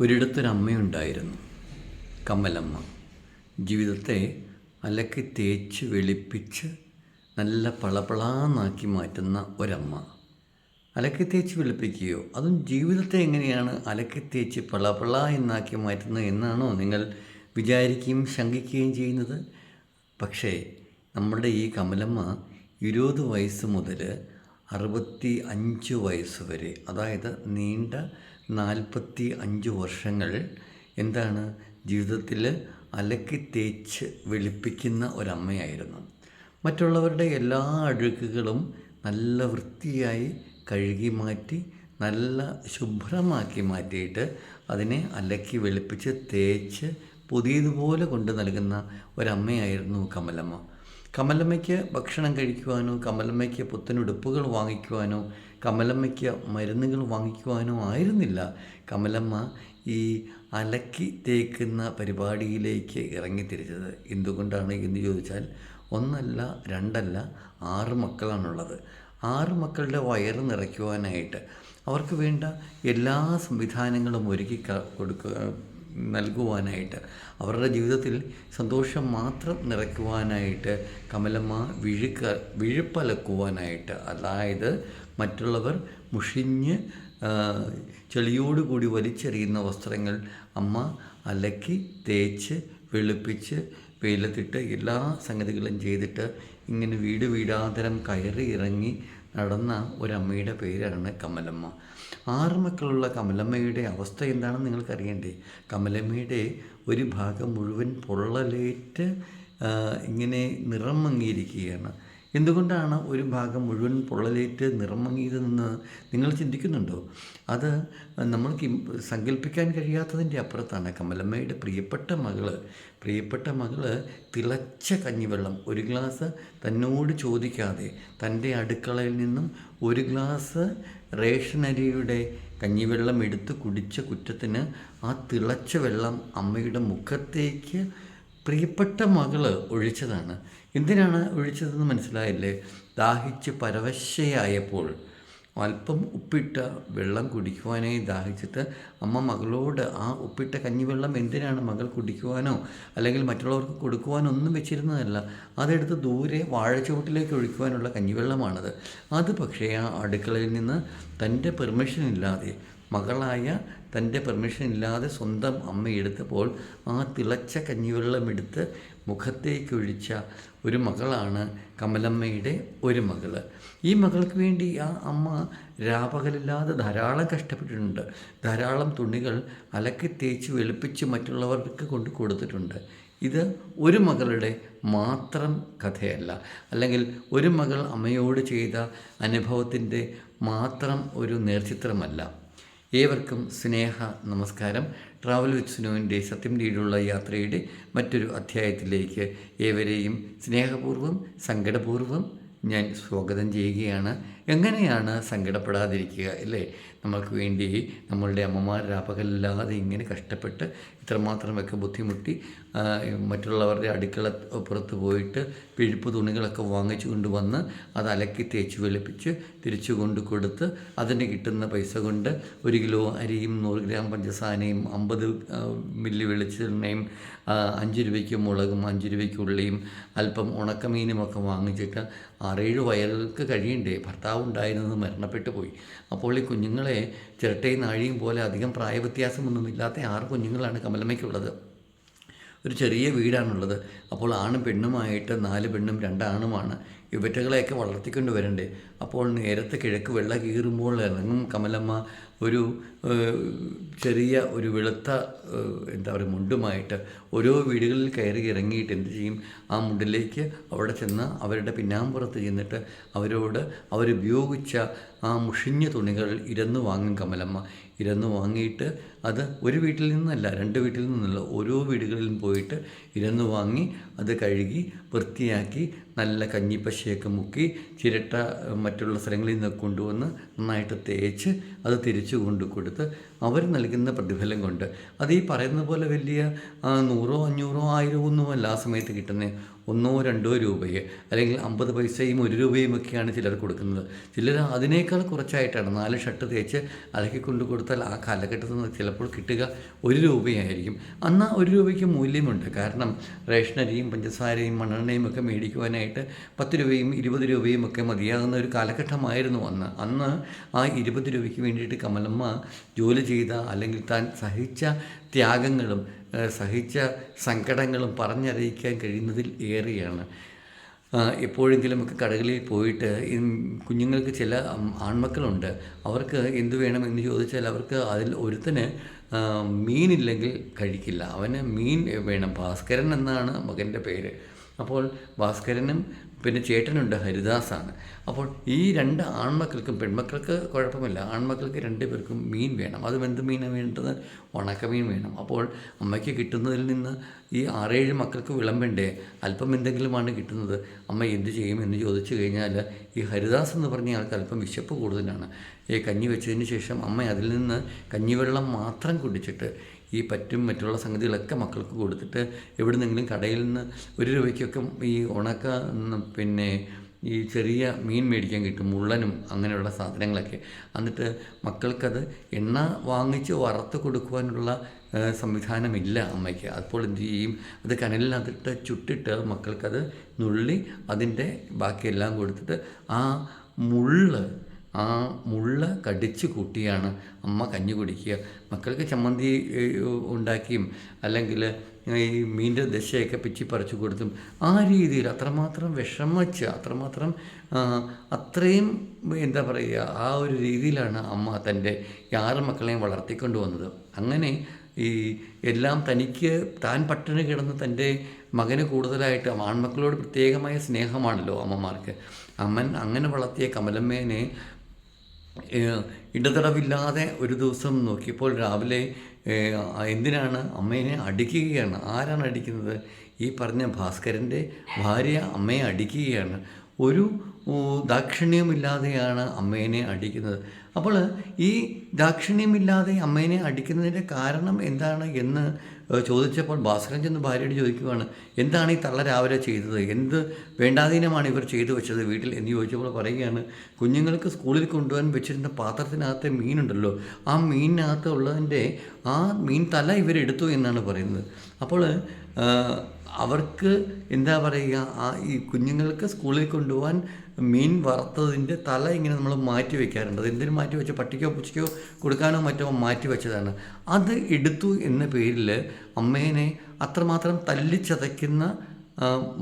ഒരിടത്തൊരമ്മയുണ്ടായിരുന്നു. കമ്മലമ്മ ജീവിതത്തെ അലക്കി തേച്ച് വെളുപ്പിച്ച് നല്ല പളപളാന്നാക്കി മാറ്റുന്ന ഒരമ്മ. അലക്കി തേച്ച് വെളുപ്പിക്കുകയോ? അതും ജീവിതത്തെ എങ്ങനെയാണ് അലക്കി തേച്ച് പളപള എന്നാക്കി മാറ്റുന്നത് എന്നാണോ നിങ്ങൾ വിചാരിക്കുകയും ശങ്കിക്കുകയും ചെയ്യുന്നത്? പക്ഷേ നമ്മുടെ ഈ കമലമ്മ ഇരുപത് വയസ്സ് മുതൽ അറുപത്തി അഞ്ച് വയസ്സ് വരെ അതായത് നീണ്ട നാൽപ്പത്തി അഞ്ച് വർഷങ്ങൾ എന്താണ് ജീവിതത്തിൽ അലക്കി തേച്ച് വെളുപ്പിക്കുന്ന ഒരമ്മയായിരുന്നു. മറ്റുള്ളവരുടെ എല്ലാ അഴുക്കുകളും നല്ല വൃത്തിയായി കഴുകി മാറ്റി നല്ല ശുഭ്രമാക്കി മാറ്റിയിട്ട് അതിനെ അലക്കി വെളുപ്പിച്ച് തേച്ച് പുതിയതുപോലെ കൊണ്ട് നൽകുന്ന ഒരമ്മയായിരുന്നു കമലമ്മ. കമലമ്മയ്ക്ക് ഭക്ഷണം കഴിക്കുവാനോ കമലമ്മയ്ക്ക് പുത്തനുടുപ്പുകൾ വാങ്ങിക്കുവാനോ കമലമ്മയ്ക്ക് മരുന്നുകൾ വാങ്ങിക്കുവാനോ ആയിരുന്നില്ല. കമലമ്മ ഈ അലക്കി തേക്കുന്ന പരിപാടിയിലേക്ക് ഇറങ്ങിത്തിരിച്ചത്. എന്തുകൊണ്ടാണ് എന്ന് ചോദിച്ചാൽ ഒന്നല്ല രണ്ടല്ല ആറ് മക്കളാണുള്ളത്. ആറ് മക്കളുടെ വയറ് നിറയ്ക്കുവാനായിട്ട് അവർക്ക് വേണ്ട എല്ലാ സംവിധാനങ്ങളും ഒരുക്കി കൊടുക്കുക നൽകുവാനായിട്ട് അവരുടെ ജീവിതത്തിൽ സന്തോഷം മാത്രം നിറയ്ക്കുവാനായിട്ട് കമലമ്മ വിഴുക്ക വിഴുപ്പലക്കുവാനായിട്ട് അതായത് മറ്റുള്ളവർ മുഷിഞ്ഞ് ചെളിയോടുകൂടി വലിച്ചെറിയുന്ന വസ്ത്രങ്ങൾ അമ്മ അലക്കി തേച്ച് വെളുപ്പിച്ച് വെയിലത്തിട്ട് എല്ലാ സംഗതികളും ചെയ്തിട്ട് ഇങ്ങനെ വീട് വീടാന്തരം കയറി ഇറങ്ങി നടന്ന ഒരമ്മയുടെ പേരാണ് കമലമ്മ. ആറ് മക്കളുള്ള കമലമ്മയുടെ അവസ്ഥ എന്താണെന്ന് നിങ്ങൾക്കറിയണ്ടേ? കമലമ്മയുടെ ഒരു ഭാഗം മുഴുവൻ പൊള്ളലേറ്റ് ഇങ്ങനെ നിറം മങ്ങിയിരിക്കുകയാണ്. എന്തുകൊണ്ടാണ് ഒരു ഭാഗം മുഴുവൻ പൊള്ളലേറ്റ് നിറമങ്ങിയതെന്ന് നിങ്ങൾ ചിന്തിക്കുന്നുണ്ടോ? അത് നമ്മൾക്ക് സങ്കല്പിക്കാൻ കഴിയാത്തതിന്റെ അപ്പുറത്താണ്. കമലമ്മയുടെ പ്രിയപ്പെട്ട മകൾ പ്രിയപ്പെട്ട മകൾ തിളച്ച കഞ്ഞിവെള്ളം ഒരു ഗ്ലാസ് തന്നോട് ചോദിക്കാതെ തന്റെ അടുക്കളയിൽ നിന്നും ഒരു ഗ്ലാസ് റേഷനരിയുടെ കഞ്ഞിവെള്ളം എടുത്ത് കുടിച്ച കുറ്റത്തിന് ആ തിളച്ച വെള്ളം അമ്മയുടെ മുഖത്തേക്ക് പ്രിയപ്പെട്ട മകൾ ഒഴിച്ചതാണ്. എന്തിനാണ് ഒഴിച്ചതെന്ന് മനസ്സിലായില്ലേ? ദാഹിച്ച് പരവശയായപ്പോൾ അല്പം ഉപ്പിട്ട വെള്ളം കുടിക്കുവാനായി ദാഹിച്ചിട്ട് അമ്മ മകളോട് ആ ഉപ്പിട്ട കഞ്ഞിവെള്ളം എന്തിനാണ് മകൾ കുടിക്കുവാനോ? അല്ലെങ്കിൽ മറ്റുള്ളവർക്ക് കൊടുക്കുവാനോ ഒന്നും വെച്ചിരുന്നതല്ല. അതെടുത്ത് ദൂരെ വാഴച്ചുവട്ടിലേക്ക് ഒഴിക്കുവാനുള്ള കഞ്ഞിവെള്ളമാണത്. അത് പക്ഷേ ആ അടുക്കളയിൽ നിന്ന് തന്റെ പെർമിഷൻ ഇല്ലാതെ മകളായ തന്റെ പെർമിഷൻ ഇല്ലാതെ സ്വന്തം അമ്മ എടുത്തപ്പോൾ ആ തിളച്ച കഞ്ഞിവെള്ളം എടുത്ത് മുഖത്തേക്ക് ഒഴിച്ച ഒരു മകളാണ് കമലമ്മയുടെ ഒരു മകൾ ഈ മകൾക്ക് വേണ്ടി ആ അമ്മ രാപകലില്ലാതെ ധാരാളം കഷ്ടപ്പെട്ടിട്ടുണ്ട്. ധാരാളം തുണികൾ അലക്കി തേച്ച് വെളുപ്പിച്ച് മറ്റുള്ളവർക്ക് കൊണ്ട് കൊടുത്തിട്ടുണ്ട്. ഇത് ഒരു മകളുടെ മാത്രം കഥയല്ല. അല്ലെങ്കിൽ ഒരു മകൾ അമ്മയോട് ചെയ്ത അനുഭവത്തിന്റെ മാത്രം ഒരു നേർചിത്രമല്ല. ഏവർക്കും സ്നേഹ നമസ്കാരം. ട്രാവൽ വിത്ത് സുനുവിന്റെ സത്യം തേടിയുള്ള യാത്രയുടെ മറ്റൊരു അധ്യായത്തിലേക്ക് ഏവരെയും സ്നേഹപൂർവം സങ്കടപൂർവം ഞാൻ സ്വാഗതം ചെയ്യുകയാണ്. എങ്ങനെയാണ് സങ്കടപ്പെടാതിരിക്കുക അല്ലേ? നമ്മൾക്ക് വേണ്ടി നമ്മളുടെ അമ്മമാർ രാപകലില്ലാതെ ഇങ്ങനെ കഷ്ടപ്പെട്ട് ഇത്രമാത്രമൊക്കെ ബുദ്ധിമുട്ടി മറ്റുള്ളവരുടെ അടുക്കള പുറത്ത് പോയിട്ട് പിഴുപ്പ് തുണികളൊക്കെ വാങ്ങിച്ചു കൊണ്ടുവന്ന് അത് അലക്കി തേച്ച് വെളുപ്പിച്ച് തിരിച്ചു കൊണ്ട് കൊടുത്ത് അതിന് കിട്ടുന്ന പൈസ കൊണ്ട് ഒരു കിലോ അരിയും നൂറ് ഗ്രാം പഞ്ചസാരയും അമ്പത് മില്ലി വെളിച്ചെണ്ണയും അഞ്ച് രൂപയ്ക്ക് മുളകും അഞ്ച് രൂപയ്ക്ക് ഉള്ളിയും അല്പം ഉണക്കമീനുമൊക്കെ വാങ്ങിച്ചിട്ട് ആറേഴ് വയലുകൾക്ക് കഴിയണ്ടേ? ഭർത്താവ് ഉണ്ടായിരുന്നത് മരണപ്പെട്ടു പോയി. അപ്പോൾ ഈ കുഞ്ഞുങ്ങളെ ചിരട്ടയും നാഴിയും പോലെ അധികം പ്രായവ്യത്യാസമൊന്നുമില്ലാത്ത ആറ് കുഞ്ഞുങ്ങളാണ് കമലമ്മയ്ക്കുള്ളത്. ഒരു ചെറിയ വീടാണുള്ളത്. അപ്പോൾ ആണും പെണ്ണുമായിട്ട് നാല് പെണ്ണും രണ്ടാണുമാണ് ഇവറ്റകളെയൊക്കെ വളർത്തിക്കൊണ്ട് വരണ്ടേ അപ്പോൾ നേരത്തെ കിഴക്ക് വെള്ള കീറുമ്പോൾ ഇറങ്ങും കമലമ്മ. ഒരു ചെറിയ ഒരു വെളുത്ത എന്താ പറയുക മുണ്ടുമായിട്ട് ഓരോ വീടുകളിൽ കയറി ഇറങ്ങിയിട്ട് എന്ത് ചെയ്യും? ആ മുണ്ടിലേക്ക് അവിടെ ചെന്ന് അവരുടെ പിന്നാമ്പുറത്ത് ചെന്നിട്ട് അവരോട് അവരുപയോഗിച്ച ആ മുഷിഞ്ഞ തുണികൾ ഇരന്ന് വാങ്ങും കമലമ്മ. ഇരന്ന് വാങ്ങിയിട്ട് അത് ഒരു വീട്ടിൽ നിന്നല്ല രണ്ട് വീട്ടിൽ നിന്നല്ല ഓരോ വീടുകളിലും പോയിട്ട് ഇരന്ന് വാങ്ങി അത് കഴുകി വൃത്തിയാക്കി നല്ല കഞ്ഞിപ്പശയൊക്കെ മുക്കി ചിരട്ട മറ്റുള്ള സ്ഥലങ്ങളിൽ നിന്ന് കൊണ്ടുവന്ന് നന്നായിട്ട് തേച്ച് അത് തിരിച്ചു കൊണ്ട് കൊടുത്ത് അവർ നൽകുന്ന പ്രതിഫലം കൊണ്ട്. അത് ഈ പറയുന്ന പോലെ വലിയ നൂറോ അഞ്ഞൂറോ ആയിരമോ ഒന്നുമല്ല ആ സമയത്ത് കിട്ടുന്ന ഒന്നോ രണ്ടോ രൂപയെ അല്ലെങ്കിൽ അമ്പത് പൈസയും ഒരു രൂപയും ഒക്കെയാണ് ചിലർ കൊടുക്കുന്നത്. ചിലർ അതിനേക്കാൾ കുറച്ചായിട്ടാണ്. നാല് ഷർട്ട് തേച്ച് അലക്കി കൊണ്ട് കൊടുത്താൽ ആ കാലഘട്ടത്തിൽ നിന്ന് ചിലപ്പോൾ കിട്ടുക ഒരു രൂപയായിരിക്കും. അന്ന് ഒരു രൂപയ്ക്ക് മൂല്യമുണ്ട്. കാരണം റേഷനരിയും പഞ്ചസാരയും മണ്ണെണ്ണയും ഒക്കെ മേടിക്കുവാനായിട്ട് പത്ത് രൂപയും ഇരുപത് രൂപയും ഒക്കെ മതിയാകുന്ന ഒരു കാലഘട്ടമായിരുന്നു അന്ന്. അന്ന് ആ ഇരുപത് രൂപയ്ക്ക് വേണ്ടിയിട്ട് കമലമ്മ ജോലി ചെയ്ത അല്ലെങ്കിൽ താൻ സഹിച്ച ത്യാഗങ്ങളും സഹിച്ച സങ്കടങ്ങളും പറഞ്ഞറിയിക്കാൻ കഴിയുന്നതിൽ ഏറെയാണ്. എപ്പോഴെങ്കിലുമൊക്കെ കടകളിൽ പോയിട്ട് കുഞ്ഞുങ്ങൾക്ക് ചില ആൺമക്കളുണ്ട്. അവർക്ക് എന്ത് വേണമെന്ന് ചോദിച്ചാൽ അവർക്ക് അതിൽ ഒരുത്തന് മീനില്ലെങ്കിൽ കഴിക്കില്ല. അവന് മീൻ വേണം. ഭാസ്കരൻ എന്നാണ് മകന്റെ പേര്. അപ്പോൾ ഭാസ്കരനും പിന്നെ ചേട്ടനുണ്ട് ഹരിദാസാണ്. അപ്പോൾ ഈ രണ്ട് ആൺമക്കൾക്കും പെൺമക്കൾക്ക് കുഴപ്പമില്ല. ആൺമക്കൾക്ക് രണ്ട് പേർക്കും മീൻ വേണം. അതും എന്ത് മീനാണ് വേണ്ടത്? ഉണക്കമീൻ വേണം. അപ്പോൾ അമ്മയ്ക്ക് കിട്ടുന്നതിൽ നിന്ന് ഈ ആറേഴ് മക്കൾക്ക് വിളമ്പണ്ടേ അല്പം എന്തെങ്കിലുമാണ് കിട്ടുന്നത്. അമ്മ എന്ത് ചെയ്യും എന്ന് ചോദിച്ചു കഴിഞ്ഞാൽ ഈ ഹരിദാസ് എന്ന് പറഞ്ഞ ആൾക്ക് അല്പം വിശപ്പ് കൂടുതലാണ്. ഈ കഞ്ഞി വെച്ചതിന് ശേഷം അമ്മ അതിൽ നിന്ന് കഞ്ഞിവെള്ളം മാത്രം കുടിച്ചിട്ട് ഈ പറ്റും മറ്റുള്ള സംഗതികളൊക്കെ മക്കൾക്ക് കൊടുത്തിട്ട് എവിടെ നിന്നെങ്കിലും കടയിൽ നിന്ന് ഒരു രൂപയ്ക്കൊക്കെ ഈ ഉണക്ക പിന്നെ ഈ ചെറിയ മീൻ മേടിക്കാൻ കിട്ടും മുള്ളനും അങ്ങനെയുള്ള സാധനങ്ങളൊക്കെ. എന്നിട്ട് മക്കൾക്കത് എണ്ണ വാങ്ങിച്ച് വറുത്ത് കൊടുക്കുവാനുള്ള സംവിധാനമില്ല അമ്മയ്ക്ക്. അപ്പോൾ എന്ത് ചെയ്യും? അത് കനലിനകത്തിട്ട് ചുട്ടിട്ട് മക്കൾക്കത് നുള്ളി അതിന്റെ ബാക്കിയെല്ലാം കൊടുത്തിട്ട് ആ മുള്ള് ആ മുള്ള കടിച്ചു കൂട്ടിയാണ് അമ്മ കഞ്ഞി കുടിക്കുക. മക്കൾക്ക് ചമ്മന്തി ഉണ്ടാക്കിയും അല്ലെങ്കിൽ ഈ മീന്റെ ദശയൊക്കെ പിച്ചി പറിച്ചു കൊടുത്തും ആ രീതിയിൽ അത്രമാത്രം വിഷമിച്ച് അത്രമാത്രം അത്രയും എന്താ പറയുക ആ ഒരു രീതിയിലാണ് അമ്മ തന്റെ ആറ് മക്കളെയും വളർത്തിക്കൊണ്ട് വന്നത്. അങ്ങനെ ഈ എല്ലാം തനിക്ക് താൻ പട്ടിണി കിടന്ന് തന്റെ മകന് കൂടുതലായിട്ട് ആൺമക്കളോട് പ്രത്യേകമായ സ്നേഹമാണല്ലോ അമ്മമാർക്ക്. അമ്മൻ അങ്ങനെ വളർത്തിയ കമലമ്മേനെ ഇടതടവില്ലാതെ ഒരു ദിവസം നോക്കിയപ്പോൾ രാവിലെ എന്തിനാണ് അമ്മേനെ അടിക്കുകയാണ്? ആരാണ് അടിക്കുന്നത്? ഈ പറഞ്ഞ ഭാസ്കരന്റെ ഭാര്യ അമ്മയെ അടിക്കുകയാണ്. ഒരു ദാക്ഷിണ്യമില്ലാതെയാണ് അമ്മേനെ അടിക്കുന്നത്. അപ്പോൾ ഈ ദാക്ഷിണ്യമില്ലാതെ അമ്മേനെ അടിക്കുന്നതിന്റെ കാരണം എന്താണ് എന്ന് ചോദിച്ചപ്പോൾ ഭാസ്കരൻ ചെന്ന് ഭാര്യയോട് ചോദിക്കുവാണ് എന്താണ് ഈ തള്ള രാവിലെ ചെയ്തത്? എന്ത് വേണ്ടാധീനമാണ് ഇവർ ചെയ്തു വെച്ചത്? വീട്ടിൽ എന്ന് ചോദിച്ചപ്പോൾ പറയുകയാണ് കുഞ്ഞുങ്ങൾക്ക് സ്കൂളിൽ കൊണ്ടുപോകാൻ വെച്ചിരുന്ന പാത്രത്തിനകത്തെ മീനുണ്ടല്ലോ ആ മീനിനകത്ത് ഉള്ളതിന്റെ ആ മീൻ തല ഇവരെടുത്തു എന്നാണ് പറയുന്നത്. അപ്പോൾ അവർക്ക് എന്താ പറയുക ആ ഈ കുഞ്ഞുങ്ങൾക്ക് സ്കൂളിൽ കൊണ്ടുപോകാൻ മീൻ വറുത്തതിന്റെ തല ഇങ്ങനെ നമ്മൾ മാറ്റി വെക്കാറുണ്ട്. അത് എന്തിനും മാറ്റി വെച്ച? പട്ടിക്കോ പൂച്ചയ്ക്കോ കൊടുക്കാനോ മറ്റോ മാറ്റി വെച്ചതാണ്. അത് എടുത്തു എന്ന പേരിൽ അമ്മേനെ അത്രമാത്രം തല്ലിച്ചതയ്ക്കുന്ന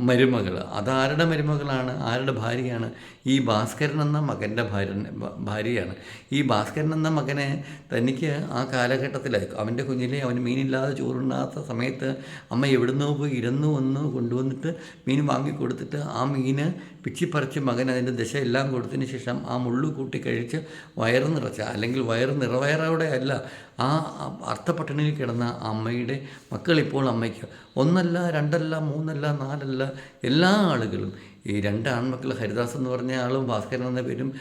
മരുമകൾ. അതാരുടെ മരുമകളാണ്? ആരുടെ ഭാര്യയാണ്? ഈ ഭാസ്കരൻ എന്ന മകന്റെ ഭാര്യ ഭാര്യയാണ്. ഈ ഭാസ്കരൻ എന്ന മകനെ തനിക്ക് ആ കാലഘട്ടത്തിൽ അവന്റെ കുഞ്ഞിലെ അവന് മീനില്ലാതെ ചോറുണ്ടാത്ത സമയത്ത് അമ്മ എവിടുന്നോ പോയി ഇരുന്നു വന്ന് കൊണ്ടുവന്നിട്ട് മീൻ വാങ്ങിക്കൊടുത്തിട്ട് ആ മീന് പിച്ചിപ്പറിച്ച് മകൻ അതിന്റെ ദശ എല്ലാം കൊടുത്തതിന് ശേഷം ആ മുള്ളു കൂട്ടി കഴിച്ച് വയറ് നിറച്ച അല്ലെങ്കിൽ വയറ് നിറവയറോടെ അല്ല ആ അർത്ഥപട്ടിണിയിൽ കിടന്ന അമ്മയുടെ മക്കൾ ഇപ്പോൾ അമ്മയ്ക്ക് ഒന്നല്ല രണ്ടല്ല മൂന്നല്ല നാലല്ല എല്ലാ ആളുകളും ഈ രണ്ട് ആൺമക്കൾ ഹരിദാസ് എന്ന് പറഞ്ഞ ആളും ഭാസ്കരൻ എന്ന പേരും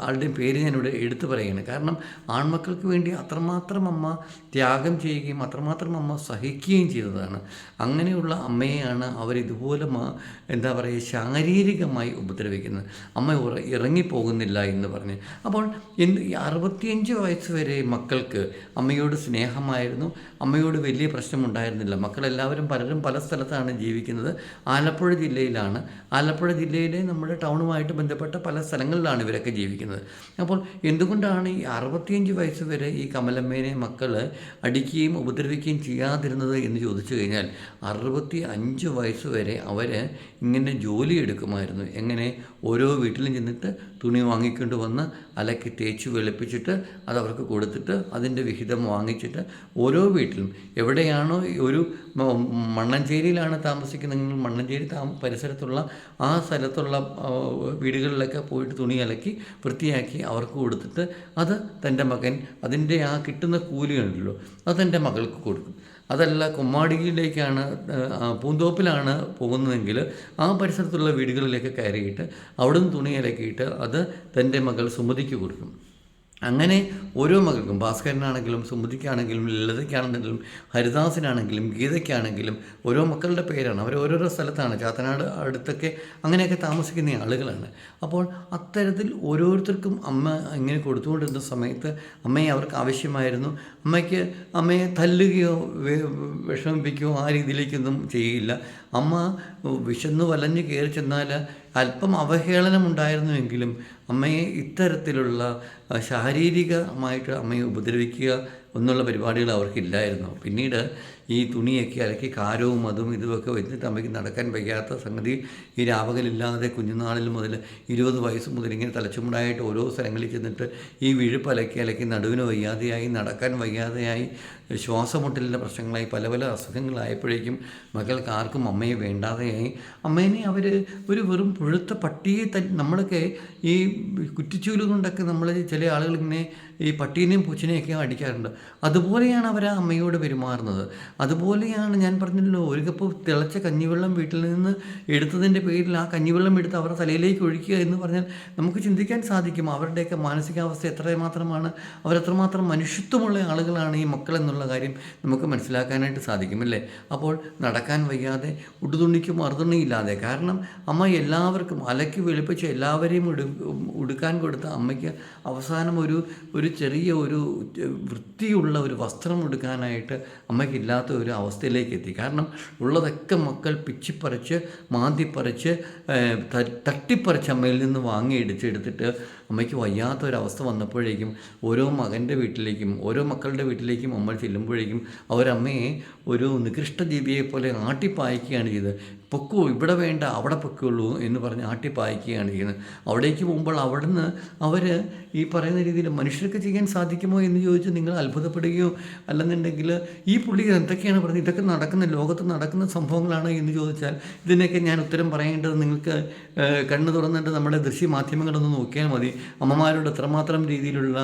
ആളുടെയും പേര് ഞാനിവിടെ എടുത്തു പറയുകയാണ്. കാരണം ആൺമക്കൾക്ക് വേണ്ടി അത്രമാത്രം അമ്മ ത്യാഗം ചെയ്യുകയും അത്രമാത്രം അമ്മ സഹിക്കുകയും ചെയ്തതാണ്. അങ്ങനെയുള്ള അമ്മയെയാണ് അവരിതുപോലെ എന്താ പറയുക ശാരീരികമായി ഉപദ്രവിക്കുന്നത്. അമ്മ ഇറങ്ങിപ്പോകുന്നില്ല എന്ന് പറഞ്ഞ്. അപ്പോൾ എന്ത് അറുപത്തിയഞ്ച് വയസ്സ് വരെ മക്കൾക്ക് അമ്മയോട് സ്നേഹമായിരുന്നു. അമ്മയോട് വലിയ പ്രശ്നമുണ്ടായിരുന്നില്ല. മക്കളെല്ലാവരും പലരും പല സ്ഥലത്താണ് ജീവിക്കുന്നത്. ആലപ്പുഴ ജില്ലയിലാണ്. ആലപ്പുഴ ജില്ലയിലെ നമ്മുടെ ടൗണുമായിട്ട് ബന്ധപ്പെട്ട പല സ്ഥലങ്ങളിലാണ് ഇവരൊക്കെ ജീവിക്കുന്നത്. അപ്പോൾ എന്തുകൊണ്ടാണ് ഈ അറുപത്തിയഞ്ച് വയസ്സ് വരെ ഈ കമലമ്മേനെ മക്കൾ അടിക്കുകയും ഉപദ്രവിക്കുകയും ചെയ്യാതിരുന്നത് എന്ന് ചോദിച്ചു കഴിഞ്ഞാൽ അറുപത്തി അഞ്ച് വയസ്സ് വരെ അവർ ഇങ്ങനെ ജോലി എടുക്കുമായിരുന്നു. എങ്ങനെ ഓരോ വീട്ടിലും ചെന്നിട്ട് തുണി വാങ്ങിക്കൊണ്ട് വന്ന് അലക്കി തേച്ച് വെളുപ്പിച്ചിട്ട് അത് അവർക്ക് കൊടുത്തിട്ട് അതിന്റെ വിഹിതം വാങ്ങിച്ചിട്ട് ഓരോ വീട്ടിലും എവിടെയാണോ ഒരു മണ്ണഞ്ചേരിയിലാണ് താമസിക്കുന്നതെങ്കിൽ മണ്ണഞ്ചേരി താ പരിസരത്തുള്ള ആ സ്ഥലത്തുള്ള വീടുകളിലൊക്കെ പോയിട്ട് തുണി അലക്കി വൃത്തിയാക്കി അവർക്ക് കൊടുത്തിട്ട് അത് തന്റെ മകൻ അതിന്റെ ആ കിട്ടുന്ന കൂലിയുണ്ടല്ലോ അത് തന്റെ മകൾക്ക് കൊടുക്കും. അതല്ല കുമ്മാടിയിലേക്കാണ് പൂന്തോപ്പിലാണ് പോകുന്നതെങ്കിൽ ആ പരിസരത്തുള്ള വീടുകളിലേക്ക് കയറിയിട്ട് അവിടുന്ന് തുണി അലക്കിയിട്ട് അത് തന്റെ മകൾ സുമതിക്ക് കൊടുക്കും. അങ്ങനെ ഓരോ മകൾക്കും ഭാസ്കരനാണെങ്കിലും സുമതിക്കാണെങ്കിലും ലളിതയ്ക്കാണെങ്കിലും ഹരിദാസിനാണെങ്കിലും ഗീതയ്ക്കാണെങ്കിലും ഓരോ മക്കളുടെ പേരാണ്. അവർ ഓരോരോ സ്ഥലത്താണ്. ചാത്തനാട് അടുത്തൊക്കെ അങ്ങനെയൊക്കെ താമസിക്കുന്ന ആളുകളാണ്. അപ്പോൾ അത്തരത്തിൽ ഓരോരുത്തർക്കും അമ്മ ഇങ്ങനെ കൊടുത്തുകൊണ്ടിരുന്ന സമയത്ത് അമ്മയെ അവർക്ക് ആവശ്യമായിരുന്നു. അമ്മയ്ക്ക് അമ്മയെ തല്ലുകയോ വിഷമിപ്പിക്കുകയോ ആ രീതിയിലേക്കൊന്നും ചെയ്യില്ല. അമ്മ വിശന്ന് വലഞ്ഞ് കയറി ചെന്നാൽ അല്പം അവഹേളനം ഉണ്ടായിരുന്നുവെങ്കിലും അമ്മയെ ഇത്തരത്തിലുള്ള ശാരീരികമായിട്ട് അമ്മയെ ഉപദ്രവിക്കുക എന്നുള്ള പരിപാടികൾ അവർക്കില്ലായിരുന്നു. പിന്നീട് ഈ തുണിയൊക്കെ അലക്കി കാരവും അതും ഇതുമൊക്കെ വെച്ച് അമ്മയ്ക്ക് നടക്കാൻ വയ്യാത്ത സംഗതി ഈ രാപകലില്ലാതെ കുഞ്ഞുനാളിൽ മുതൽ ഇരുപത് വയസ്സ് മുതൽ ഇങ്ങനെ തലച്ചുമുടായിട്ട് ഓരോ സ്ഥലങ്ങളിൽ ചെന്നിട്ട് ഈ വിഴുപ്പ് അലക്കി അലക്കി നടുവിന് വയ്യാതെയായി നടക്കാൻ വയ്യാതെയായി ശ്വാസമുട്ടലിന്റെ പ്രശ്നങ്ങളായി പല പല അസുഖങ്ങളായപ്പോഴേക്കും മകൾക്ക് ആർക്കും അമ്മയെ വേണ്ടാതെയായി. അമ്മേനെ അവർ ഒരു വെറും പുഴുത്ത പട്ടിയെ തന്നെ നമ്മളൊക്കെ ഈ കുറ്റിച്ചൂൽ കൊണ്ടൊക്കെ നമ്മൾ ചില ആളുകൾ ഇങ്ങനെ ഈ പട്ടീനെയും പൂച്ചനെയൊക്കെ അടിക്കാറുണ്ട്. അതുപോലെയാണ് അവർ ആ അമ്മയോട് പെരുമാറുന്നത്. അതുപോലെയാണ് ഞാൻ പറഞ്ഞല്ലോ ഒരു കപ്പ് തിളച്ച കഞ്ഞിവെള്ളം വീട്ടിൽ നിന്ന് എടുത്തതിന്റെ പേരിൽ ആ കഞ്ഞിവെള്ളം എടുത്ത് അവരുടെ തലയിലേക്ക് ഒഴിക്കുക എന്ന് പറഞ്ഞാൽ നമുക്ക് ചിന്തിക്കാൻ സാധിക്കും അവരുടെയൊക്കെ മാനസികാവസ്ഥ എത്രമാത്രമാണ് അവരെത്രമാത്രം മനുഷ്യത്വമുള്ള ആളുകളാണ് ഈ മക്കൾ എന്നുള്ള കാര്യം നമുക്ക് മനസ്സിലാക്കാനായിട്ട് സാധിക്കും അല്ലേ? അപ്പോൾ നടക്കാൻ വയ്യാതെ ഉടുതുണിക്കും മറുതുണിയില്ലാതെ കാരണം അമ്മ എല്ലാവർക്കും അലക്കി വെളുപ്പിച്ച് എല്ലാവരെയും ഉടു ഉടുക്കാൻ കൊടുത്ത അമ്മയ്ക്ക് അവസാനം ഒരു ഒരു ചെറിയ ഒരു വൃത്തിയുള്ള ഒരു വസ്ത്രം എടുക്കാനായിട്ട് അമ്മയ്ക്കില്ലാത്ത ഒരു അവസ്ഥയിലേക്ക് എത്തി. കാരണം ഉള്ളതൊക്കെ മക്കൾ പിച്ചിപ്പറിച്ച് മാന്തിപ്പറിച്ച് തട്ടിപ്പറിച്ച് അമ്മയിൽ നിന്ന് വാങ്ങി ഇടിച്ചെടുത്തിട്ട് അമ്മയ്ക്ക് വയ്യാത്തൊരവസ്ഥ വന്നപ്പോഴേക്കും ഓരോ മകന്റെ വീട്ടിലേക്കും ഓരോ മക്കളുടെ വീട്ടിലേക്കും അമ്മ ചെല്ലുമ്പോഴേക്കും അവരമ്മയെ ഒരു നികൃഷ്ട ജീവിയെ പോലെ ആട്ടിപ്പായിക്കുകയാണ് ചെയ്തത്. പൊക്കോ ഇവിടെ വേണ്ട അവിടെ പൊക്കുള്ളൂ എന്ന് പറഞ്ഞ് ആട്ടിപ്പായിക്കുകയാണ് ചെയ്യുന്നത്. അവിടേക്ക് പോകുമ്പോൾ അവിടുന്ന് അവർ ഈ പറയുന്ന രീതിയിൽ മനുഷ്യർക്ക് ചെയ്യാൻ സാധിക്കുമോ എന്ന് ചോദിച്ച് നിങ്ങൾ അത്ഭുതപ്പെടുകയോ അല്ലെന്നുണ്ടെങ്കിൽ ഈ പുള്ളി എന്തൊക്കെയാണ് പറഞ്ഞത്? ഇതൊക്കെ നടക്കുന്ന ലോകത്ത് നടക്കുന്ന സംഭവങ്ങളാണ് എന്ന് ചോദിച്ചാൽ ഇതിനൊക്കെ ഞാൻ ഉത്തരം പറയേണ്ടത് നിങ്ങൾക്ക് കണ്ണു തുറന്നിട്ട് നമ്മുടെ ദൃശ്യമാധ്യമങ്ങളൊന്ന് നോക്കിയാൽ മതി. അമ്മമാരോട് എത്രമാത്രം രീതിയിലുള്ള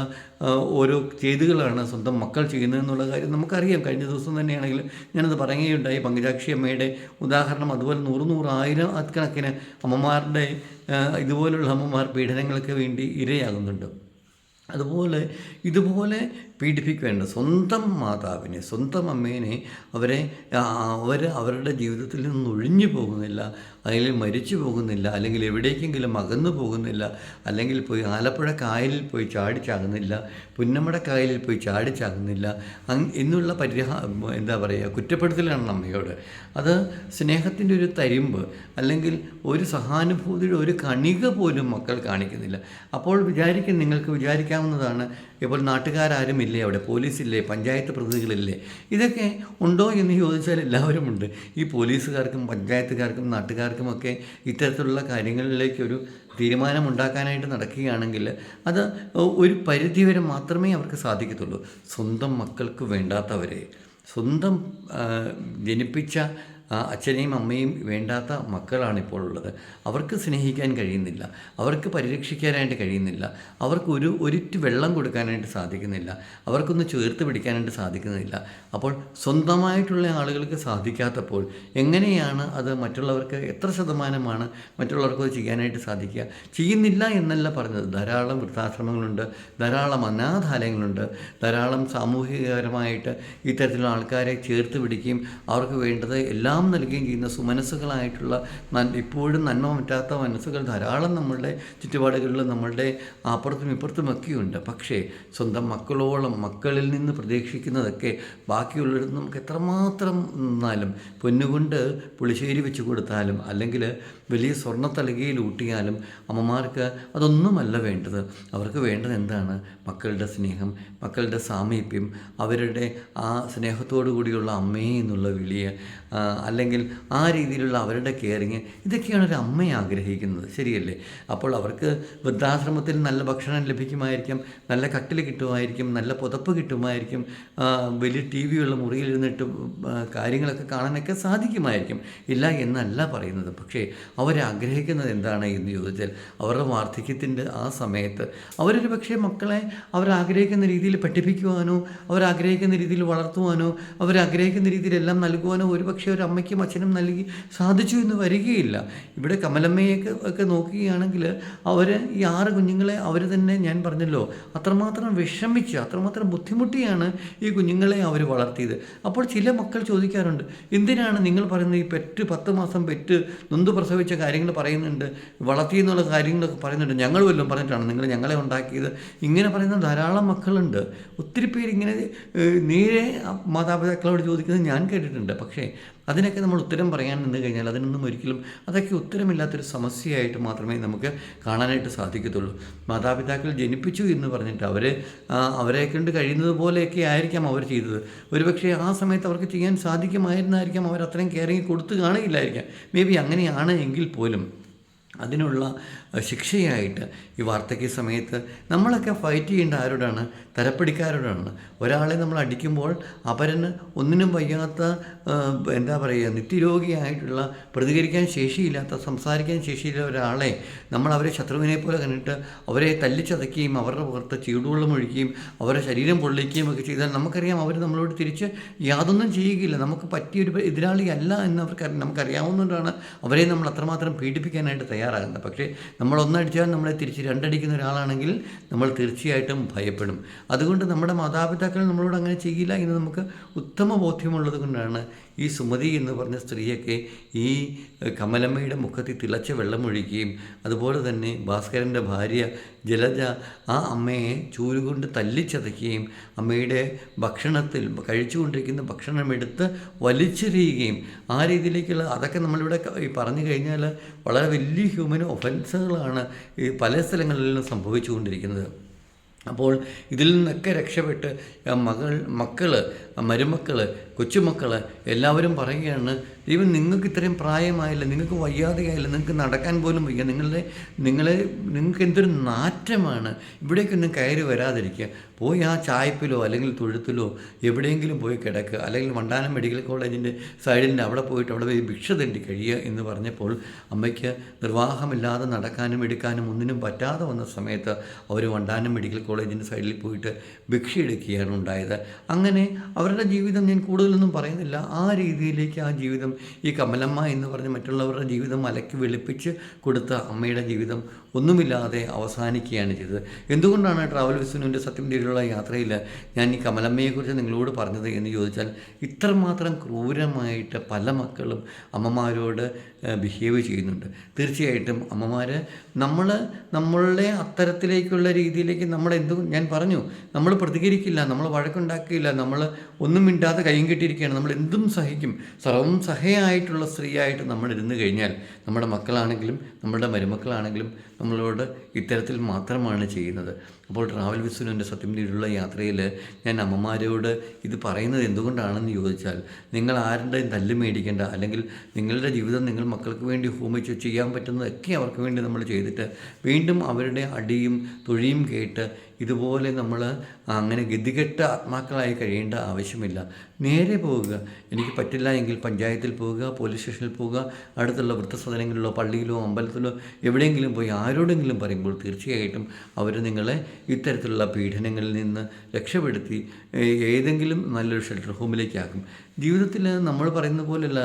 ഓരോ ചെയ്തുകളാണ് സ്വന്തം മക്കൾ ചെയ്യുന്നതെന്നുള്ള കാര്യം നമുക്കറിയാം. കഴിഞ്ഞ ദിവസം തന്നെയാണെങ്കിൽ ഞാനത് പറയുകയുണ്ടായി. പങ്കജാക്ഷി അമ്മയുടെ ഉദാഹരണം അതുപോലെ നൂറ് നൂറായിരം കണക്കിന് അമ്മമാരുടെ ഇതുപോലുള്ള അമ്മമാർ പീഡനങ്ങൾക്ക് വേണ്ടി ഇരയാകുന്നുണ്ട്. അതുപോലെ ഇതുപോലെ പീഡിപ്പിക്കേണ്ട സ്വന്തം മാതാവിനെ സ്വന്തം അമ്മേനെ അവരെ അവർ അവരുടെ ജീവിതത്തിൽ നിന്ന് ഒഴിഞ്ഞു പോകുന്നില്ല അല്ലെങ്കിൽ മരിച്ചു പോകുന്നില്ല അല്ലെങ്കിൽ എവിടേക്കെങ്കിലും അകന്നു പോകുന്നില്ല അല്ലെങ്കിൽ പോയി ആലപ്പുഴ കായലിൽ പോയി ചാടിച്ചാകുന്നില്ല പുന്നമട കായലിൽ പോയി ചാടിച്ചാകുന്നില്ല എന്നുള്ള പരിഹാ എന്താ പറയുക കുറ്റപ്പെടുത്തലാണ് അമ്മയോട്. അത് സ്നേഹത്തിന്റെ ഒരു തരിമ്പ് അല്ലെങ്കിൽ ഒരു സഹാനുഭൂതിയുടെ ഒരു കണിക പോലും മക്കൾ കാണിക്കുന്നില്ല. അപ്പോൾ വിചാരിക്കും നിങ്ങൾക്ക് വിചാരിക്കാവുന്നതാണ് ഇപ്പോൾ നാട്ടുകാരും ഇല്ലേ അവിടെ? പോലീസില്ലേ? പഞ്ചായത്ത് പ്രതിനിധികളില്ലേ? ഇതൊക്കെ ഉണ്ടോ എന്ന് ചോദിച്ചാൽ എല്ലാവരും ഉണ്ട് ഈ പോലീസുകാർക്കും പഞ്ചായത്തുകാർക്കും നാട്ടുകാർക്കുമൊക്കെ ഇത്തരത്തിലുള്ള കാര്യങ്ങളിലേക്ക് ഒരു തീരുമാനമുണ്ടാക്കാനായിട്ട് നടക്കുകയാണെങ്കിൽ അത് ഒരു പരിധിവരെ മാത്രമേ അവർക്ക് സാധിക്കത്തുള്ളൂ. സ്വന്തം മക്കൾക്ക് വേണ്ടാത്തവരെ സ്വന്തം ജനിപ്പിച്ച അച്ഛനെയും അമ്മയും വേണ്ടാത്ത മക്കളാണ് ഇപ്പോൾ ഉള്ളത് അവർക്ക് സ്നേഹിക്കാൻ കഴിയുന്നില്ല. അവർക്ക് പരിരക്ഷിക്കാനായിട്ട് കഴിയുന്നില്ല. അവർക്ക് ഒരു ഒരിറ്റ് വെള്ളം കൊടുക്കാനായിട്ട് സാധിക്കുന്നില്ല. അവർക്കൊന്ന് ചേർത്ത് പിടിക്കാനായിട്ട് സാധിക്കുന്നില്ല. അപ്പോൾ സ്വന്തമായിട്ടുള്ള ആളുകൾക്ക് സാധിക്കാത്തപ്പോൾ എങ്ങനെയാണ് അത് മറ്റുള്ളവർക്ക് എത്ര ശതമാനമാണ് മറ്റുള്ളവർക്ക് അത് ചെയ്യാനായിട്ട് സാധിക്കുക? ചെയ്യുന്നില്ല എന്നല്ല പറഞ്ഞത്. ധാരാളം വൃദ്ധാശ്രമങ്ങളുണ്ട്. ധാരാളം അനാഥാലയങ്ങളുണ്ട്. ധാരാളം സാമൂഹികപരമായിട്ട് ഇത്തരത്തിലുള്ള ആൾക്കാരെ ചേർത്ത് പിടിക്കുകയും അവർക്ക് വേണ്ടത് എല്ലാം നൽകുകയും ചെയ്യുന്ന സുമനസ്സുകളായിട്ടുള്ള ഇപ്പോഴും നന്മ പറ്റാത്ത മനസ്സുകൾ ധാരാളം നമ്മളുടെ ചുറ്റുപാടുകളിൽ നമ്മളുടെ അപ്പുറത്തും ഇപ്പുറത്തും ഒക്കെയുണ്ട്. പക്ഷേ സ്വന്തം മക്കളോളം മക്കളിൽ നിന്ന് പ്രതീക്ഷിക്കുന്നതൊക്കെ ബാക്കിയുള്ളിടത്ത് നമുക്ക് എത്രമാത്രം നിന്നാലും പൊന്നുകൊണ്ട് പുളിശ്ശേരി വെച്ച് കൊടുത്താലും അല്ലെങ്കിൽ വലിയ സ്വർണ തലകയിൽ ഊട്ടിയാലും അമ്മമാർക്ക് അതൊന്നുമല്ല വേണ്ടത്. അവർക്ക് വേണ്ടത് എന്താണ്? മക്കളുടെ സ്നേഹം മക്കളുടെ സാമീപ്യം അവരുടെ ആ സ്നേഹത്തോടു കൂടിയുള്ള അമ്മേ എന്നുള്ള വിളിയെ അല്ലെങ്കിൽ ആ രീതിയിലുള്ള അവരുടെ കെയറിങ് ഇതൊക്കെയാണ് ഒരു അമ്മ ആഗ്രഹിക്കുന്നത്. ശരിയല്ലേ? അപ്പോൾ അവർക്ക് വൃദ്ധാശ്രമത്തിൽ നല്ല ഭക്ഷണം ലഭിക്കുമായിരിക്കും നല്ല കട്ടിൽ കിട്ടുമായിരിക്കും നല്ല പുതപ്പ് കിട്ടുമായിരിക്കും വലിയ ടി വിയുള്ള ആ, കാര്യങ്ങളൊക്കെ കാണാനൊക്കെ സാധിക്കുമായിരിക്കും. ഇല്ല എന്നല്ല പറയുന്നത്. പക്ഷേ അവരാഗ്രഹിക്കുന്നത് എന്താണ് എന്ന് ചോദിച്ചാൽ അവരുടെ വാർദ്ധക്യത്തിന്റെ ആ സമയത്ത് അവരൊരു പക്ഷേ മക്കളെ അവരാഗ്രഹിക്കുന്ന രീതിയിൽ പഠിപ്പിക്കുവാനോ അവരാഗ്രഹിക്കുന്ന രീതിയിൽ വളർത്തുവാനോ അവരാഗ്രഹിക്കുന്ന രീതിയിൽ എല്ലാം നൽകുവാനോ ഒരു പക്ഷേ ഒരു അമ്മയ്ക്കും അച്ഛനും നൽകി സാധിച്ചു എന്ന് വരികയില്ല. ഇവിടെ കമലമ്മയൊക്കെ ഒക്കെ നോക്കുകയാണെങ്കിൽ അവർ ഈ ആറ് കുഞ്ഞുങ്ങളെ അവർ തന്നെ ഞാൻ പറഞ്ഞല്ലോ അത്രമാത്രം വിഷമിച്ച് അത്രമാത്രം ബുദ്ധിമുട്ടിയാണ് ഈ കുഞ്ഞുങ്ങളെ അവർ വളർത്തിയത്. അപ്പോൾ ചില മക്കൾ ചോദിക്കാറുണ്ട് എന്തിനാണ് നിങ്ങൾ പറയുന്നത് ഈ പെറ്റ് പത്ത് മാസം പെറ്റ് നൊന്ത് പ്രസവിച്ച കാര്യങ്ങൾ പറയുന്നുണ്ട് വളർത്തിയെന്നുള്ള കാര്യങ്ങളൊക്കെ പറയുന്നുണ്ട് ഞങ്ങൾ വല്ലതും പറഞ്ഞിട്ടാണ് നിങ്ങൾ ഞങ്ങളെ ഉണ്ടാക്കിയത്? ഇങ്ങനെ പറയുന്ന ധാരാളം മക്കളുണ്ട്. ഒത്തിരി പേര് ഇങ്ങനെ നേരെ മാതാപിതാക്കളോട് ചോദിക്കുന്നത് ഞാൻ കേട്ടിട്ടുണ്ട്. പക്ഷേ അതിനൊക്കെ നമ്മൾ ഉത്തരം പറയാൻ നിന്ന് കഴിഞ്ഞാൽ അതിനൊന്നും ഒരിക്കലും അതൊക്കെ ഉത്തരമില്ലാത്തൊരു സമസ്യയായിട്ട് മാത്രമേ നമുക്ക് കാണാനായിട്ട് സാധിക്കത്തുള്ളൂ. മാതാപിതാക്കൾ ജനിപ്പിച്ചു എന്ന് പറഞ്ഞിട്ട് അവർ അവരെ കൊണ്ട് കഴിയുന്നത് പോലെയൊക്കെ ആയിരിക്കാം അവർ ചെയ്തത്. ഒരുപക്ഷെ ആ സമയത്ത് അവർക്ക് ചെയ്യാൻ സാധിക്കുമായിരുന്നായിരിക്കാം അവർ അത്രയും കെയറിങ് കൊടുത്തു കാണില്ലായിരിക്കാം. മേ ബി അങ്ങനെയാണ് എങ്കിൽ പോലും അതിനുള്ള ശിക്ഷയായിട്ട് ഈ വാർദ്ധക്യ സമയത്ത് നമ്മളൊക്കെ ഫൈറ്റ് ചെയ്യേണ്ട ആരോടാണ്? തരപ്പടിക്കാരോടാണ്. ഒരാളെ നമ്മൾ അടിക്കുമ്പോൾ അവരന് ഒന്നിനും വയ്യാത്ത എന്താ പറയുക നിത്യരോഗിയായിട്ടുള്ള പ്രതികരിക്കാൻ ശേഷിയില്ലാത്ത സംസാരിക്കാൻ ശേഷിയില്ലാത്ത ഒരാളെ നമ്മൾ അവരെ ശത്രുവിനെ പോലെ കണ്ടിട്ട് അവരെ തല്ലിച്ചതയ്ക്കുകയും അവരുടെ പുറത്ത് ചൂടുവെള്ളം ഒഴിക്കുകയും അവരുടെ ശരീരം പൊള്ളിക്കുകയും ഒക്കെ ചെയ്താൽ നമുക്കറിയാം അവർ നമ്മളോട് തിരിച്ച് യാതൊന്നും ചെയ്യുകയില്ല. നമുക്ക് പറ്റിയൊരു എതിരാളിയല്ല എന്ന് അവർക്ക് നമുക്കറിയാവുന്നതുകൊണ്ടാണ് അവരെ നമ്മൾ അത്രമാത്രം പീഡിപ്പിക്കാനായിട്ട് തയ്യാറാകുന്നത്. പക്ഷേ നമ്മൾ ഒന്നടിച്ചാൽ നമ്മളെ തിരിച്ച് രണ്ടടിക്കുന്ന ഒരാളാണെങ്കിൽ നമ്മൾ തീർച്ചയായിട്ടും ഭയപ്പെടും. അതുകൊണ്ട് നമ്മുടെ മാതാപിതാക്കൾ നമ്മളോട് അങ്ങനെ ചെയ്യില്ല എന്ന് നമുക്ക് ഉത്തമ ബോധ്യമുള്ളത് കൊണ്ടാണ് ഈ സുമതി എന്ന് പറഞ്ഞ സ്ത്രീയൊക്കെ ഈ കമലമ്മയുടെ മുഖത്തിൽ തിളച്ച വെള്ളമൊഴിക്കുകയും അതുപോലെ തന്നെ ഭാസ്കരന്റെ ഭാര്യ ജലജ ആ അമ്മയെ ചൂലുകൊണ്ട് തല്ലിച്ചതയ്ക്കുകയും അമ്മയുടെ ഭക്ഷണത്തിൽ കഴിച്ചുകൊണ്ടിരിക്കുന്ന ഭക്ഷണം എടുത്ത് വലിച്ചെറിയുകയും ആ രീതിയിലേക്കുള്ള അതൊക്കെ നമ്മളിവിടെ പറഞ്ഞു കഴിഞ്ഞാൽ വളരെ വലിയ ഹ്യൂമൻ ഒഫൻസുകളാണ് ഈ പല സ്ഥലങ്ങളിലും സംഭവിച്ചുകൊണ്ടിരിക്കുന്നത്. അപ്പോൾ ഇതിൽ നിന്നൊക്കെ രക്ഷപ്പെട്ട് മകൾ മക്കൾ മരുമക്കൾ കൊച്ചുമക്കൾ എല്ലാവരും പറയുകയാണ് ദൈവം നിങ്ങൾക്ക് ഇത്രയും പ്രായമായില്ല നിങ്ങൾക്ക് വയ്യാതെയായില്ല നിങ്ങൾക്ക് നടക്കാൻ പോലും വയ്യ നിങ്ങളുടെ നിങ്ങളെ നിങ്ങൾക്ക് എന്തൊരു നാറ്റമാണ് ഇവിടേക്കൊന്നും കയറി വരാതിരിക്കുക. പോയി ആ ചായ്പിലോ അല്ലെങ്കിൽ തൊഴുത്തിലോ എവിടെയെങ്കിലും പോയി കിടക്കുക. അല്ലെങ്കിൽ വണ്ടാനം മെഡിക്കൽ കോളേജിന്റെ സൈഡിന്റെ അവിടെ പോയിട്ട് അവിടെ പോയി ഭിക്ഷ തേണ്ടി കഴിയുക എന്ന് പറഞ്ഞപ്പോൾ അമ്മയ്ക്ക് നിർവാഹമില്ലാതെ നടക്കാനും എടുക്കാനും ഒന്നിനും പറ്റാതെ വന്ന സമയത്ത് അവർ വണ്ടാനം മെഡിക്കൽ കോളേജിന്റെ സൈഡിൽ പോയിട്ട് ഭിക്ഷ എടുക്കുകയാണ് ഉണ്ടായത്. അങ്ങനെ അവരുടെ ജീവിതം ഞാൻ കൂടുതലൊന്നും പറയുന്നില്ല. ആ രീതിയിലേക്ക് ആ ജീവിതം ഈ കമലമ്മ എന്ന് പറഞ്ഞ് മറ്റുള്ളവരുടെ ജീവിതം അലക്കി വെളുപ്പിച്ച് കൊടുത്ത അമ്മയുടെ ജീവിതം ഒന്നുമില്ലാതെ അവസാനിക്കുകയാണ് ചെയ്തത്. എന്തുകൊണ്ടാണ് ട്രാവൽ വിസുവിന്റെ സത്യം തീരുള്ള യാത്രയിൽ ഞാൻ ഈ കമലമ്മയെക്കുറിച്ച് നിങ്ങളോട് പറഞ്ഞത് എന്ന് ചോദിച്ചാൽ ഇത്രമാത്രം ക്രൂരമായിട്ട് പല മക്കളും അമ്മമാരോട് ബിഹേവ് ചെയ്യുന്നുണ്ട്. തീർച്ചയായിട്ടും അമ്മമാർ നമ്മൾ നമ്മളുടെ അത്തരത്തിലേക്കുള്ള രീതിയിലേക്ക് നമ്മൾ എന്തു ഞാൻ പറഞ്ഞു നമ്മൾ പ്രതികരിക്കില്ല നമ്മൾ വഴക്കുണ്ടാക്കിയില്ല നമ്മൾ ഒന്നും മിണ്ടാതെ കൈയും കെട്ടിയിരിക്കുകയാണ്. നമ്മൾ എന്തും സഹിക്കും. സർവം സഹയായിട്ടുള്ള സ്ത്രീയായിട്ട് നമ്മൾ ഇരുന്ന് കഴിഞ്ഞാൽ നമ്മുടെ മക്കളാണെങ്കിലും നമ്മുടെ മരുമക്കളാണെങ്കിലും നമ്മളോട് ഇത്തരത്തിൽ മാത്രമാണ് ചെയ്യുന്നത്. അപ്പോൾ ട്രാവൽ വിസുവിന്റെ സത്യം തീരുള്ള യാത്രയിൽ ഞാൻ അമ്മമാരോട് ഇത് പറയുന്നത് എന്തുകൊണ്ടാണെന്ന് ചോദിച്ചാൽ നിങ്ങൾ ആരുടെയും തല്ല് മേടിക്കേണ്ട അല്ലെങ്കിൽ നിങ്ങളുടെ ജീവിതം നിങ്ങൾ മക്കൾക്ക് വേണ്ടി ഹോമിച്ച് ചെയ്യാൻ പറ്റുന്നതൊക്കെ അവർക്ക് വേണ്ടി നമ്മൾ ചെയ്തിട്ട് വീണ്ടും അവരുടെ അടിയും തൊഴിയും കേട്ട് ഇതുപോലെ നമ്മൾ അങ്ങനെ ഗതികെട്ട ആത്മാക്കളായി കഴിയേണ്ട ആവശ്യമില്ല. നേരെ പോവുക. എനിക്ക് പറ്റില്ല എങ്കിൽ പഞ്ചായത്തിൽ പോവുക പോലീസ് സ്റ്റേഷനിൽ പോവുക അടുത്തുള്ള വൃദ്ധസദനങ്ങളിലോ പള്ളിയിലോ അമ്പലത്തിലോ എവിടെയെങ്കിലും പോയി ആരോടെങ്കിലും പറയുമ്പോൾ തീർച്ചയായിട്ടും അവർ നിങ്ങളെ ഇത്തരത്തിലുള്ള പീഡനങ്ങളിൽ നിന്ന് രക്ഷപ്പെടുത്തി ഏതെങ്കിലും നല്ലൊരു ഷെൽട്ടർ ഹോമിലേക്കാക്കും ജീവിതത്തിൽ നമ്മൾ പറയുന്ന പോലെയല്ല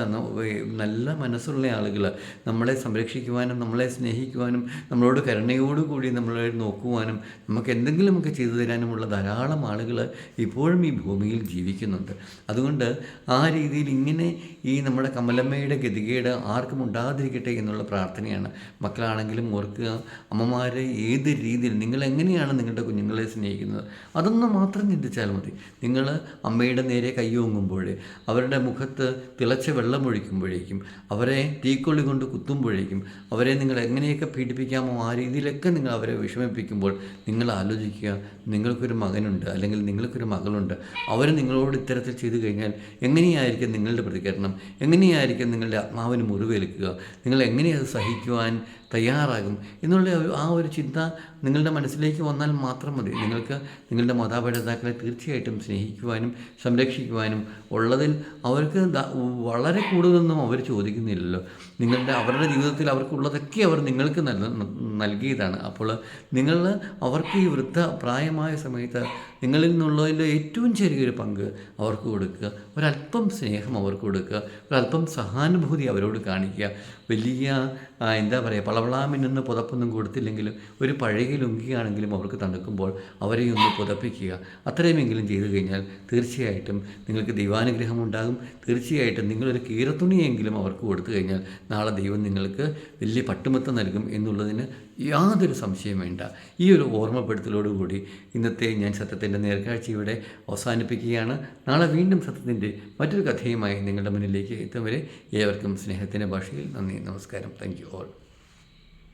നല്ല മനസ്സുള്ള ആളുകൾ. നമ്മളെ സംരക്ഷിക്കുവാനും നമ്മളെ സ്നേഹിക്കുവാനും നമ്മളോട് കരുണയോടുകൂടി നമ്മളെ നോക്കുവാനും നമുക്ക് എന്തെങ്കിലുമൊക്കെ ചെയ്തു തരാനുമുള്ള ആളുകൾ ഇപ്പോഴും ഈ ഭൂമിയിൽ ജീവിക്കുന്നുണ്ട്. അതുകൊണ്ട് ആ രീതിയിൽ ഇങ്ങനെ ഈ നമ്മുടെ കമലമ്മയുടെ ഗതികേട് ആർക്കും ഉണ്ടാകാതിരിക്കട്ടെ എന്നുള്ള പ്രാർത്ഥനയാണ് മക്കളാണെങ്കിലും ഓർക്കുക അമ്മമാരെ ഏത് രീതിയിൽ നിങ്ങൾ എങ്ങനെയാണ് നിങ്ങളുടെ കുഞ്ഞുങ്ങളെ സ്നേഹിക്കുന്നത്? അതൊന്ന് മാത്രം ചിന്തിച്ചാൽ മതി. നിങ്ങൾ അമ്മയുടെ നേരെ കൈയോങ്ങുമ്പോൾ അവരുടെ മുഖത്ത് തിളച്ച വെള്ളമൊഴിക്കുമ്പോഴേക്കും അവരെ തീക്കൊള്ളി കൊണ്ട് കുത്തുമ്പോഴേക്കും അവരെ നിങ്ങൾ എങ്ങനെയൊക്കെ പീഡിപ്പിക്കാമോ ആ രീതിയിലൊക്കെ നിങ്ങൾ അവരെ വിഷമിപ്പിക്കുമ്പോൾ നിങ്ങൾ ആലോചിക്കുക. നിങ്ങൾക്കൊരു മകനുണ്ട് അല്ലെങ്കിൽ നിങ്ങൾക്കൊരു മകളുണ്ട് അവർ നിങ്ങളോട് ഇത്തരത്തിൽ ചെയ്തു കഴിഞ്ഞാൽ എങ്ങനെയായിരിക്കും നിങ്ങളുടെ പ്രതികരണം? എങ്ങനെയായിരിക്കും നിങ്ങളുടെ ആത്മാവിന് മുറിവേൽക്കുക? നിങ്ങൾ എങ്ങനെ അത് സഹിക്കുവാൻ തയ്യാറാകും എന്നുള്ള ആ ഒരു ചിന്ത നിങ്ങളുടെ മനസ്സിലേക്ക് വന്നാൽ മാത്രം മതി. നിങ്ങൾക്ക് നിങ്ങളുടെ മാതാപിതാക്കളെ തീർച്ചയായിട്ടും സ്നേഹിക്കുവാനും സംരക്ഷിക്കുവാനും ഉള്ളതിൽ അവർക്ക് വളരെ കൂടുതലൊന്നും അവർ ചോദിക്കുന്നില്ലല്ലോ. നിങ്ങളുടെ അവരുടെ ജീവിതത്തിൽ അവർക്കുള്ളതൊക്കെ അവർ നിങ്ങൾക്ക് നൽ നൽകിയതാണ്. അപ്പോൾ നിങ്ങൾ അവർക്ക് ഈ വൃദ്ധ പ്രായമായ സമയത്ത് നിങ്ങളിൽ നിന്നുള്ളതിന്റെ ഏറ്റവും ചെറിയൊരു പങ്ക് അവർക്ക് കൊടുക്കുക. ഒരല്പം സ്നേഹം അവർക്ക് കൊടുക്കുക. ഒരല്പം സഹാനുഭൂതി അവരോട് കാണിക്കുക. വലിയ എന്താ പറയുക പളവളാമിനൊന്ന് പുതപ്പൊന്നും കൊടുത്തില്ലെങ്കിലും ഒരു പഴയ ലുങ്കിയാണെങ്കിലും അവർക്ക് തണുക്കുമ്പോൾ അവരെ ഒന്ന് പുതപ്പിക്കുക. അത്രയുമെങ്കിലും ചെയ്തു കഴിഞ്ഞാൽ തീർച്ചയായിട്ടും നിങ്ങൾക്ക് ദൈവാനുഗ്രഹം ഉണ്ടാകും. തീർച്ചയായിട്ടും നിങ്ങളൊരു കീറത്തുണിയെങ്കിലും അവർക്ക് കൊടുത്തു കഴിഞ്ഞാൽ നാളെ ദൈവം നിങ്ങൾക്ക് വലിയ പട്ടുമത്തം നൽകും എന്നുള്ളതിന് യാതൊരു സംശയം വേണ്ട. ഈ ഒരു ഓർമ്മപ്പെടുത്തലോടുകൂടി ഇന്നത്തെ ഞാൻ സത്യത്തിന്റെ നേർക്കാഴ്ച ഇവിടെ അവസാനിപ്പിക്കുകയാണ്. നാളെ വീണ്ടും സത്യത്തിന്റെ മറ്റൊരു കഥയുമായി നിങ്ങളുടെ മുന്നിലേക്ക് എത്തും വരെ ഏവർക്കും സ്നേഹത്തിന്റെ ഭാഷയിൽ നന്ദി നമസ്കാരം. Thank you all